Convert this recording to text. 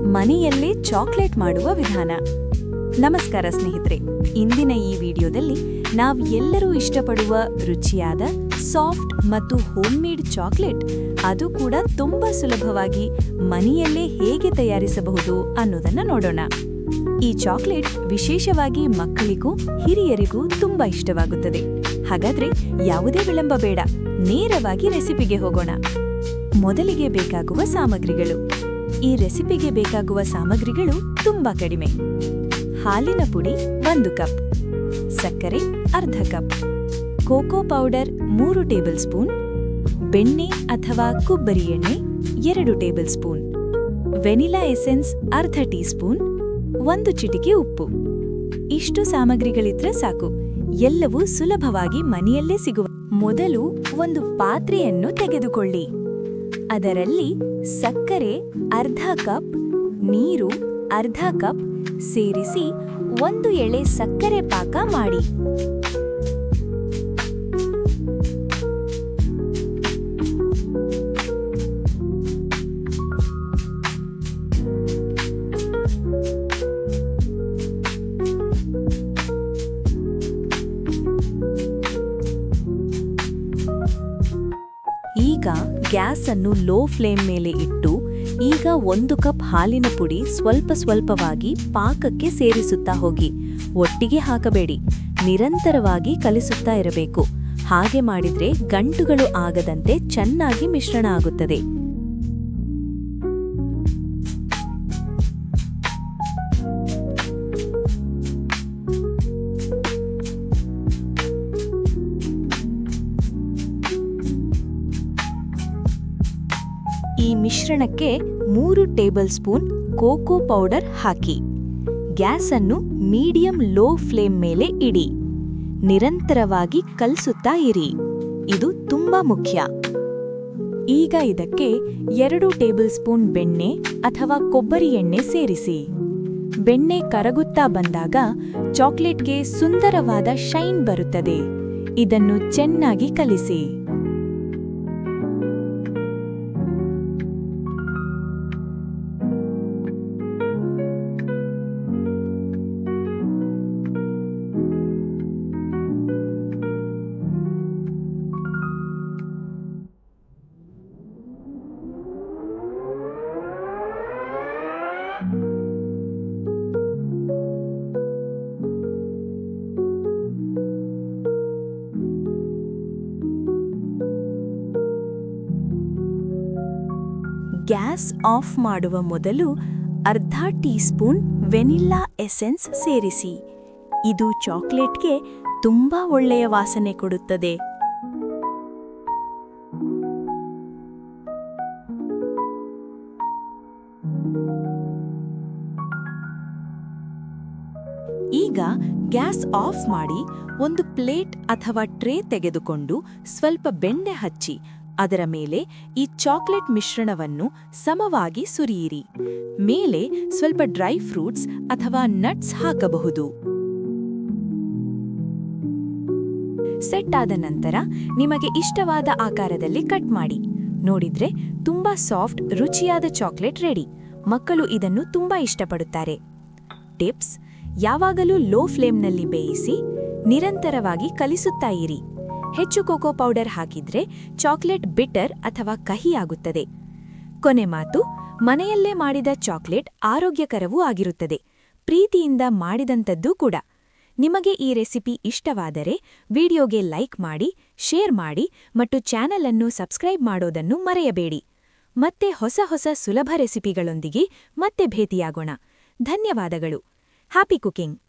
ಮನೆಯಲ್ಲೇ ಚಾಕ್ಲೇಟ್ ಮಾಡುವ ವಿಧಾನ. ನಮಸ್ಕಾರ ಸ್ನೇಹಿತರೆ, ಇಂದಿನ ಈ ವಿಡಿಯೋದಲ್ಲಿ ನಾವು ಎಲ್ಲರೂ ಇಷ್ಟಪಡುವ ರುಚಿಯಾದ ಸಾಫ್ಟ್ ಮತ್ತು ಹೋಮ್ಮೇಡ್ ಚಾಕ್ಲೇಟ್, ಅದು ಕೂಡ ತುಂಬಾ ಸುಲಭವಾಗಿ ಮನೆಯಲ್ಲೇ ಹೇಗೆ ತಯಾರಿಸಬಹುದು ಅನ್ನೋದನ್ನ ನೋಡೋಣ. ಈ ಚಾಕ್ಲೇಟ್ ವಿಶೇಷವಾಗಿ ಮಕ್ಕಳಿಗೂ, ಹಿರಿಯರಿಗೂ ತುಂಬಾ ಇಷ್ಟವಾಗುತ್ತದೆ. ಹಾಗಾದ್ರೆ ಯಾವುದೇ ವಿಳಂಬ ಬೇಡ, ನೇರವಾಗಿ ರೆಸಿಪಿಗೆ ಹೋಗೋಣ. ಮೊದಲಿಗೆ ಬೇಕಾಗುವ ಸಾಮಗ್ರಿಗಳು. ಈ ರೆಸಿಪಿಗೆ ಬೇಕಾಗುವ ಸಾಮಗ್ರಿಗಳು ತುಂಬಾ ಕಡಿಮೆ. ಹಾಲಿನ ಪುಡಿ ಒಂದು ಕಪ್. ಸಕ್ಕರೆ ಅರ್ಧ ಕಪ್. ಕೋಕೋ ಪೌಡರ್ ಮೂರು ಟೇಬಲ್ ಸ್ಪೂನ್. ಬೆಣ್ಣೆ ಅಥವಾ ಕೊಬ್ಬರಿ ಎಣ್ಣೆ ಎರಡು ಟೇಬಲ್ ಸ್ಪೂನ್. ವೆನಿಲಾ ಎಸೆನ್ಸ್ ಅರ್ಧ ಟೀ ಸ್ಪೂನ್. ಒಂದು ಚಿಟಿಕೆ ಉಪ್ಪು. ಇಷ್ಟು ಸಾಮಗ್ರಿಗಳಿದ್ರೆ ಸಾಕು. ಎಲ್ಲವೂ ಸುಲಭವಾಗಿ ಮನೆಯಲ್ಲೇ ಸಿಗುವ ಮೊದಲು ಒಂದು ಪಾತ್ರೆಯನ್ನು ತೆಗೆದುಕೊಳ್ಳಿ. ಅದರಲ್ಲಿ ಸಕ್ಕರೆ ಅರ್ಧ ಕಪ್ ನೀರು ಅರ್ಧ ಕಪ್ ಸೇರಿಸಿ ಒಂದು ಎಳೆ ಸಕ್ಕರೆ ಪಾಕ ಮಾಡಿ. ಈಗ ಗ್ಯಾಸ್ ಅನ್ನು ಲೋ ಫ್ಲೇಮ್ ಮೇಲೆ ಇಟ್ಟು ಈಗ ಒಂದು ಕಪ್ ಹಾಲಿನ ಪುಡಿ ಸ್ವಲ್ಪ ಸ್ವಲ್ಪವಾಗಿ ಪಾಕಕ್ಕೆ ಸೇರಿಸುತ್ತಾ ಹೋಗಿ. ಒಟ್ಟಿಗೆ ಹಾಕಬೇಡಿ. ನಿರಂತರವಾಗಿ ಕಲಿಸುತ್ತಾ ಇರಬೇಕು. ಹಾಗೆ ಮಾಡಿದ್ರೆ ಗಂಟುಗಳು ಆಗದಂತೆ ಚೆನ್ನಾಗಿ ಮಿಶ್ರಣ ಆಗುತ್ತದೆ. ಈ ಮಿಶ್ರಣಕ್ಕೆ ಮೂರು ಟೇಬಲ್ ಸ್ಪೂನ್ ಕೋಕೋ ಪೌಡರ್ ಹಾಕಿ. ಗ್ಯಾಸನ್ನು ಮೀಡಿಯಂ ಲೋ ಫ್ಲೇಮ್ ಮೇಲೆ ಇಡಿ. ನಿರಂತರವಾಗಿ ಕಲಿಸುತ್ತಾ ಇರಿ. ಇದು ತುಂಬಾ ಮುಖ್ಯ. ಈಗ ಇದಕ್ಕೆ ಎರಡು ಟೇಬಲ್ ಸ್ಪೂನ್ ಬೆಣ್ಣೆ ಅಥವಾ ಕೊಬ್ಬರಿ ಎಣ್ಣೆ ಸೇರಿಸಿ. ಬೆಣ್ಣೆ ಕರಗುತ್ತಾ ಬಂದಾಗ ಚಾಕ್ಲೇಟ್ಗೆ ಸುಂದರವಾದ ಶೈನ್ ಬರುತ್ತದೆ. ಇದನ್ನು ಚೆನ್ನಾಗಿ ಕಲಿಸಿ. ಗ್ಯಾಸ್ ಆಫ್ ಮಾಡುವ ಮೊದಲು ಅರ್ಧ ಟೀ ಸ್ಪೂನ್ ವೆನಿಲ್ಲಾ ಎಸೆನ್ಸ್ ಸೇರಿಸಿ. ಇದು ಚಾಕ್ಲೇಟ್ಗೆ ತುಂಬಾ ಒಳ್ಳೆಯ ವಾಸನೆ ಕೊಡುತ್ತದೆ. ಈಗ ಗ್ಯಾಸ್ ಆಫ್ ಮಾಡಿ ಒಂದು ಪ್ಲೇಟ್ ಅಥವಾ ಟ್ರೇ ತೆಗೆದುಕೊಂಡು ಸ್ವಲ್ಪ ಬೆಣ್ಣೆ ಹಚ್ಚಿ ಅದರ ಮೇಲೆ ಈ ಚಾಕ್ಲೇಟ್ ಮಿಶ್ರಣವನ್ನು ಸಮವಾಗಿ ಸುರಿಯಿರಿ. ಮೇಲೆ ಸ್ವಲ್ಪ ಡ್ರೈ ಫ್ರೂಟ್ಸ್ ಅಥವಾ ನಟ್ಸ್ ಹಾಕಬಹುದು. ಸೆಟ್ ಆದ ನಂತರ ನಿಮಗೆ ಇಷ್ಟವಾದ ಆಕಾರದಲ್ಲಿ ಕಟ್ ಮಾಡಿ. ನೋಡಿದ್ರೆ ತುಂಬಾ ಸಾಫ್ಟ್ ರುಚಿಯಾದ ಚಾಕ್ಲೇಟ್ ರೆಡಿ ಮಕ್ಕಳು ಇದನ್ನು ತುಂಬಾ ಇಷ್ಟಪಡುತ್ತಾರೆ. ಟಿಪ್ಸ್ ಯಾವಾಗಲೂ ಲೋ ಫ್ಲೇಮ್ನಲ್ಲಿ ಬೇಯಿಸಿ ನಿರಂತರವಾಗಿ ಕಲಿಸುತ್ತಾ ಇರಿ. ಹೆಚ್ಚು ಕೋಕೋ ಪೌಡರ್ ಹಾಕಿದ್ರೆ ಚಾಕ್ಲೇಟ್ ಬಿಟ್ಟರ್ ಅಥವಾ ಕಹಿಯಾಗುತ್ತದೆ ಕೊನೆ ಮಾತು, ಮನೆಯಲ್ಲೇ ಮಾಡಿದ ಚಾಕ್ಲೇಟ್ ಆರೋಗ್ಯಕರವೂ ಆಗಿರುತ್ತದೆ. ಪ್ರೀತಿಯಿಂದ ಮಾಡಿದಂಥದ್ದೂ ಕೂಡ. ನಿಮಗೆ ಈ ರೆಸಿಪಿ ಇಷ್ಟವಾದರೆ ವಿಡಿಯೋಗೆ ಲೈಕ್ ಮಾಡಿ, ಶೇರ್ ಮಾಡಿ ಮತ್ತು ಚಾನೆಲ್ ಅನ್ನು ಸಬ್ಸ್ಕ್ರೈಬ್ ಮಾಡೋದನ್ನು ಮರೆಯಬೇಡಿ. ಮತ್ತೆ ಹೊಸ ಹೊಸ ಸುಲಭ ರೆಸಿಪಿಗಳೊಂದಿಗೆ ಮತ್ತೆ ಭೇಟಿಯಾಗೋಣ. ಧನ್ಯವಾದಗಳು. Happy cooking.